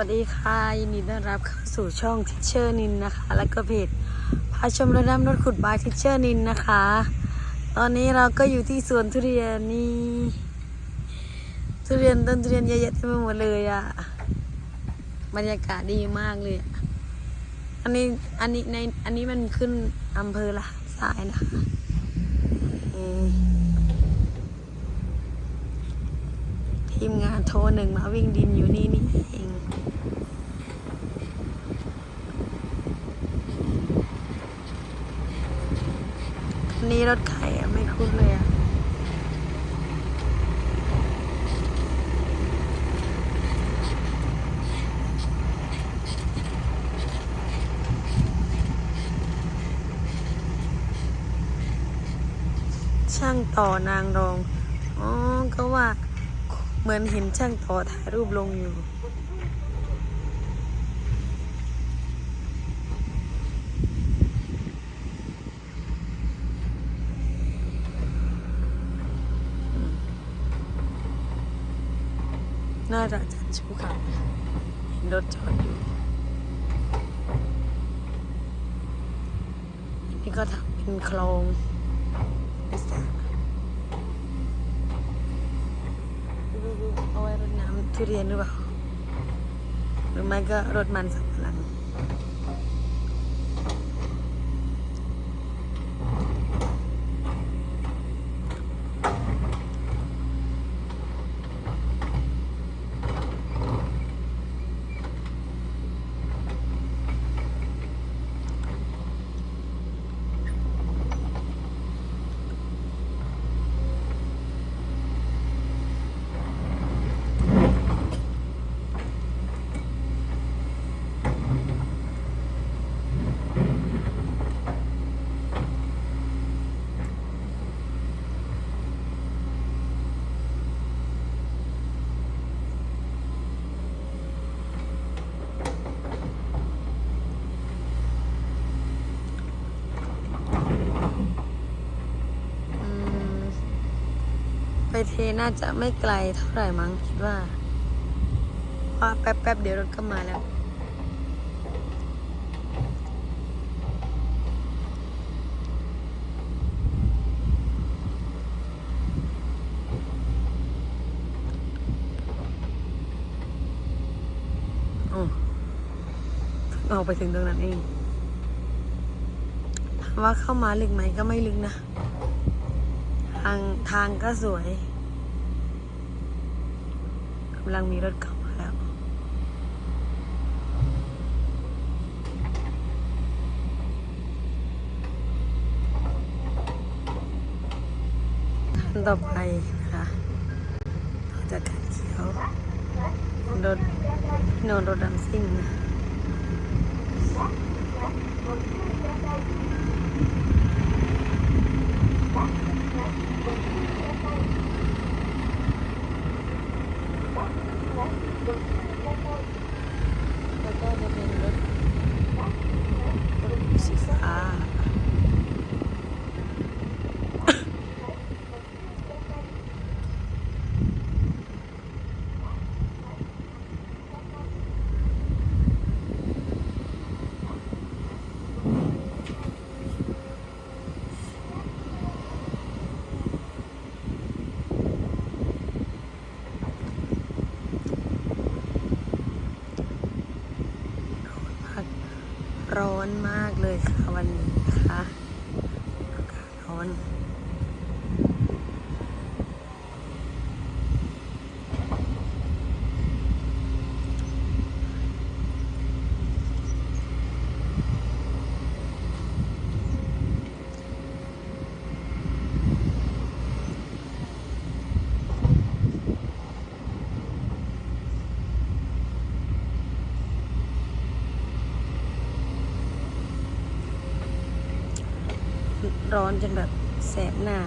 วัสดีค่ะยินดีต้อนรับเข้าสู่ช่องทิเชอร์นินนะคะ และก็เพจพาชมรถน้ำรถขุดบายทิเชอร์นินนะคะ ตอนนี้เราก็อยู่ที่สวนทุเรียนนี่ทุเรียนต้นทุเรียนเยอะแยะเต็มไปหมดเลยอะบรรยากาศดีมากเลยอะอันนี้อันนี้ในอันนี้มันขึ้นอำเภอละสายนะคะทีมงานโทรหนึ่งมาวิ่งดินอยู่นี่นี่เองคั นี้รถไข่อะไม่คุ้นเลยอะช่างต่อนางรอง อ๋อ ก็ว่าเหมือนเห็นช่างต่อถ่ายรูปลงอยู่ น่าจะจันชูค่ะเห็นรถจอดอยู่นี่ก็ทำเป็นคลองไม่ทราบเอาไว้รดน้ำทุเรียนหรือเปล่า หรือไม่ก็รดมันสับหลัง อืม ไปเทน่าจะไม่ไกลเท่าไหร่มั้งคิดว่าว่าแป๊บแป๊บๆเดี๋ยวรถก็มาแล้วอ๋อเออกไปถึงตรงนั้นเองถามว่าเข้ามาลึกไหมก็ไม่ลึกนะ ทางทางก็สวยกำลังมีรถเข้ามาแล้วขั้นต่อไปนะคะต่อจากการเขียวรถโนนรถดัมซิ่งนะ แล้วก็จะเป็นรถรถสีฟ้า ร้อนมากเลยค่ะวันนี้นะคะอากาศร้อน ร้อนจนแบบแสบหน้า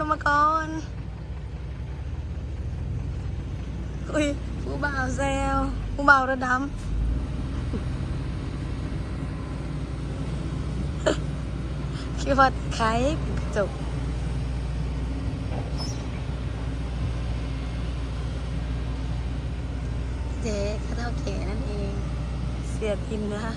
ลงมาก่อนอุ้ยผู้บ่าวแซวผู้บ่าวระดำคิดว่าใครจกเจ๊ข้าเท่าแก่นั่นเอง เสียพินนะคะ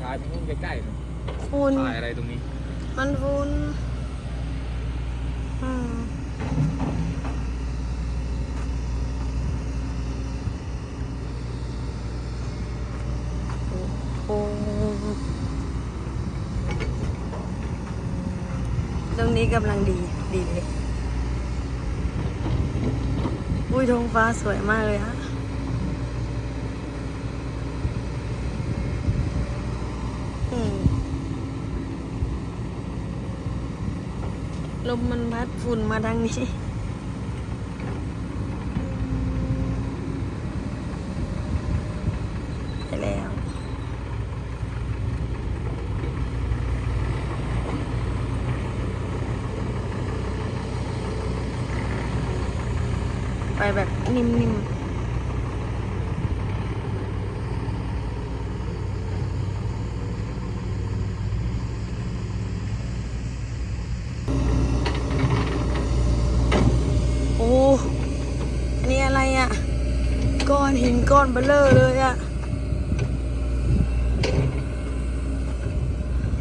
ถ่ายตรงนู้นใกล้ๆนู่นฝุ่น ถ่ายอะไรตรงนี้ มันฝุ่นอืมโอ้โหตรงนี้กำลังดี ดีเลย อุ้ยท้องฟ้าสวยมากเลยฮะ อืม ลมมันพัดฝุ่นมาทางนี้ไปแล้ว ไปแบบนิ่มๆ โอ้ อันนี้อะไรอะ่ะ ก้ อนหินก้อนเบลเลอร์เลยอะ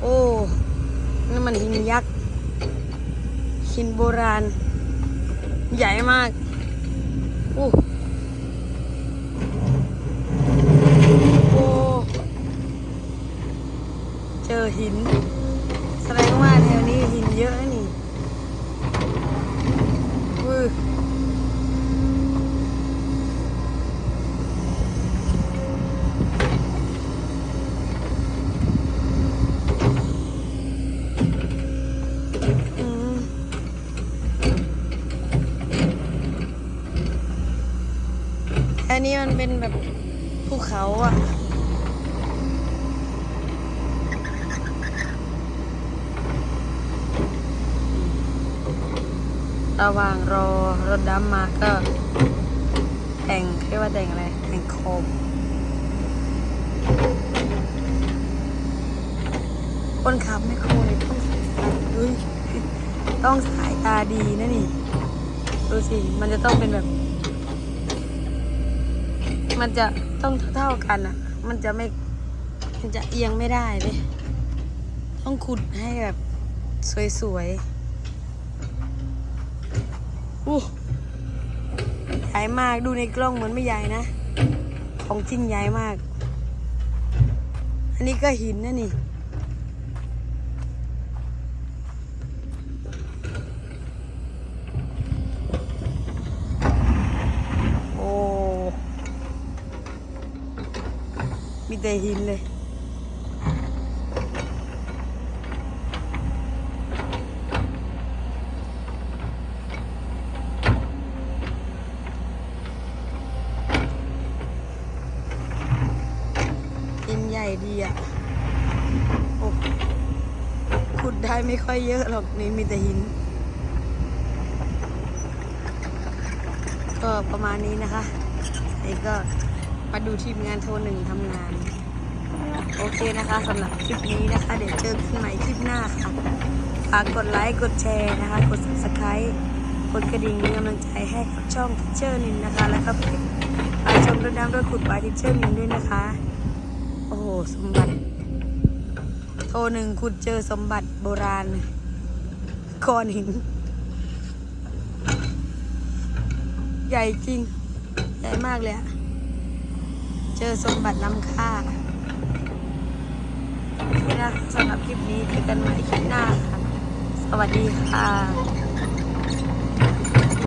โอ้นั่นมันหินยักษ์หินโบราณ ใหญ่มากโอ้โอ้เจอหิน แสดงว่าแถวนี้หินเยอะนะนี่อุ้ยอืมอั นี้มันเป็นแบบภูเขาอะระหว่างรอรถดำมาก็แต่งเรียกว่าแต่งอะไรแต่งโคมคนขับไม่โคมเลยต้องสายตาต้องสายตาดีนะนี่ ดูสิ มันจะต้องเป็นแบบ มันจะต้องเท่าๆกันอะ มันจะไม่ มันจะเอียงไม่ได้เลย ต้องขุดให้แบบสวยๆอู้ใหญ่มาก ดูในกล้องเหมือนไม่ใหญ่นะ ของจริงใหญ่มาก อันนี้ก็หินนะนี่ แต่หินเลยหินใหญ่ดีอะโอ้ขุดได้ไม่ค่อยเยอะหรอกนี่มีแต่หิน ก็ประมาณนี้นะคะนี่ก็ มาดูทีมงานโทรหนึ่งทำงาน โอเคนะคะสำหรับคลิปนี้นะคะ เดี๋ยวเจอกันใหม่คลิปหน้าค่ะฝากกดไลค์กดแชร์นะคะ กด subscribe กดกระดิ่งเป็นกำลังใจให้กับช่องทิเชอร์นินนะคะ แล้วก็ไปชมรถน้ำรถขุดบายทิเชอร์นินด้วยนะคะ โอ้โห สมบัติ โทรหนึ่งขุดเจอสมบัติโบราณก้อนหิน ใหญ่จริง ใหญ่มากเลยอะ เจอสมบัติล้ำค่าสำหรับคลิปนี้เจอกันใหม่คลิปหน้าค่ะ สวัสดีค่ะ